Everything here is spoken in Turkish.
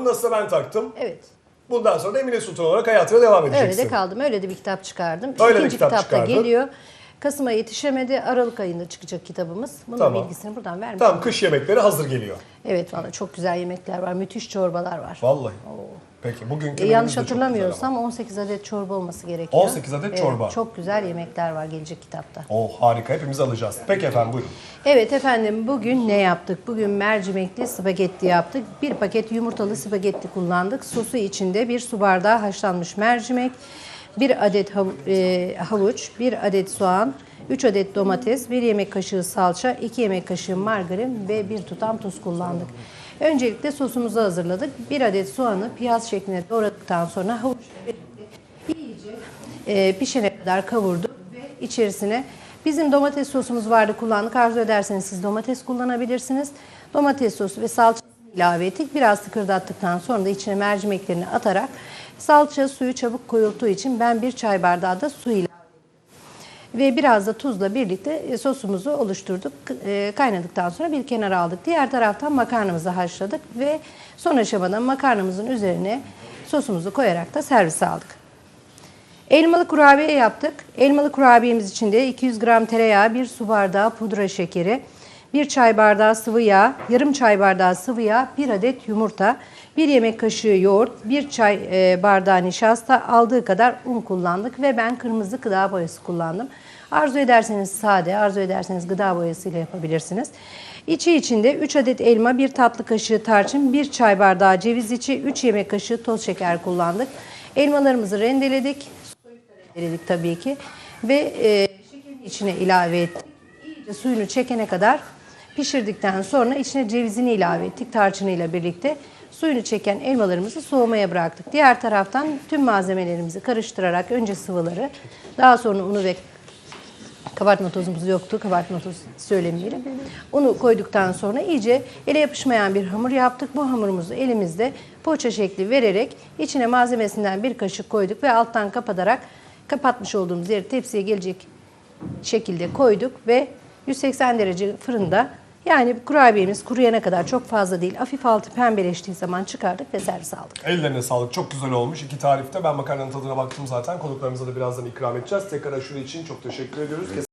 Hanım nasılsa ben taktım. Evet. Bundan sonra da Emine Sultan olarak hayatına devam Öyle edeceksin. de kaldım. Öyle de bir kitap çıkardım. Öyle de İkinci kitap kitap da geliyor. Kasım'a yetişemedi. Aralık ayında çıkacak kitabımız. Bunun Tamam. bilgisini buradan vermiş. Tamam kış yemekleri hazır geliyor. Evet valla çok güzel yemekler var. Müthiş çorbalar var. Vallahi. Peki bugünkü E, menümüz yanlış de çok güzel hatırlamıyorsam 18 adet çorba olması gerekiyor. 18 adet çorba. çok güzel yemekler var gelecek kitapta. Oh harika hepimiz alacağız. Peki efendim buyurun. Evet efendim bugün ne yaptık? Bugün mercimekli spagetti yaptık. Bir paket yumurtalı spagetti kullandık. Sosu içinde bir su bardağı haşlanmış mercimek, bir adet hav- e, havuç, bir adet soğan, 3 adet domates, 1 yemek kaşığı salça, 2 yemek kaşığı margarin ve bir tutam tuz kullandık. Öncelikle sosumuzu hazırladık. 1 adet soğanı piyaz şeklinde doğradıktan sonra havuç iyice e, pişene kadar kavurduk ve içerisine bizim domates sosumuz vardı kullandık. Arzu ederseniz siz domates kullanabilirsiniz. Domates sosu ve salça ilave ettik. Biraz tıkırdattıktan sonra da içine mercimeklerini atarak salça suyu çabuk koyulduğu için ben bir çay bardağı da su ilave ve biraz da tuzla birlikte e, sosumuzu oluşturduk. E, Kaynadıktan sonra bir kenara aldık. Diğer taraftan makarnamızı haşladık ve son aşamada makarnamızın üzerine sosumuzu koyarak da servise aldık. Elmalı kurabiye yaptık. Elmalı kurabiyemiz için de 200 gram tereyağı, 1 su bardağı pudra şekeri, 1 çay bardağı sıvı yağ, yarım çay bardağı sıvı yağ, 1 adet yumurta, 1 yemek kaşığı yoğurt, 1 çay e, bardağı nişasta, aldığı kadar un kullandık ve ben kırmızı gıda boyası kullandım. Arzu ederseniz sade, arzu ederseniz gıda boyasıyla yapabilirsiniz. İçi içinde 3 adet elma, 1 tatlı kaşığı tarçın, 1 çay bardağı ceviz içi, 3 yemek kaşığı toz şeker kullandık. Elmalarımızı rendeledik, Eridik tabii ki. Ve e, içine ilave ettik. İyice suyunu çekene kadar pişirdikten sonra içine cevizini ilave ettik tarçınıyla birlikte. Suyunu çeken elmalarımızı soğumaya bıraktık. Diğer taraftan tüm malzemelerimizi karıştırarak önce sıvıları, daha sonra unu ve kabartma tozumuz yoktu. Kabartma tozu söylemeyelim. Onu koyduktan sonra iyice ele yapışmayan bir hamur yaptık. Bu hamurumuzu elimizde poğaça şekli vererek içine malzemesinden bir kaşık koyduk ve alttan kapatarak kapatmış olduğumuz yeri tepsiye gelecek şekilde koyduk ve 180 derece fırında yani kurabiyemiz kuruyana kadar çok fazla değil. Hafif altı pembeleştiği zaman çıkardık ve servis aldık. Ellerine sağlık. Çok güzel olmuş. İki tarifte. Ben makarnanın tadına baktım zaten. Konuklarımıza da birazdan ikram edeceğiz. Tekrar aşure için çok teşekkür ediyoruz.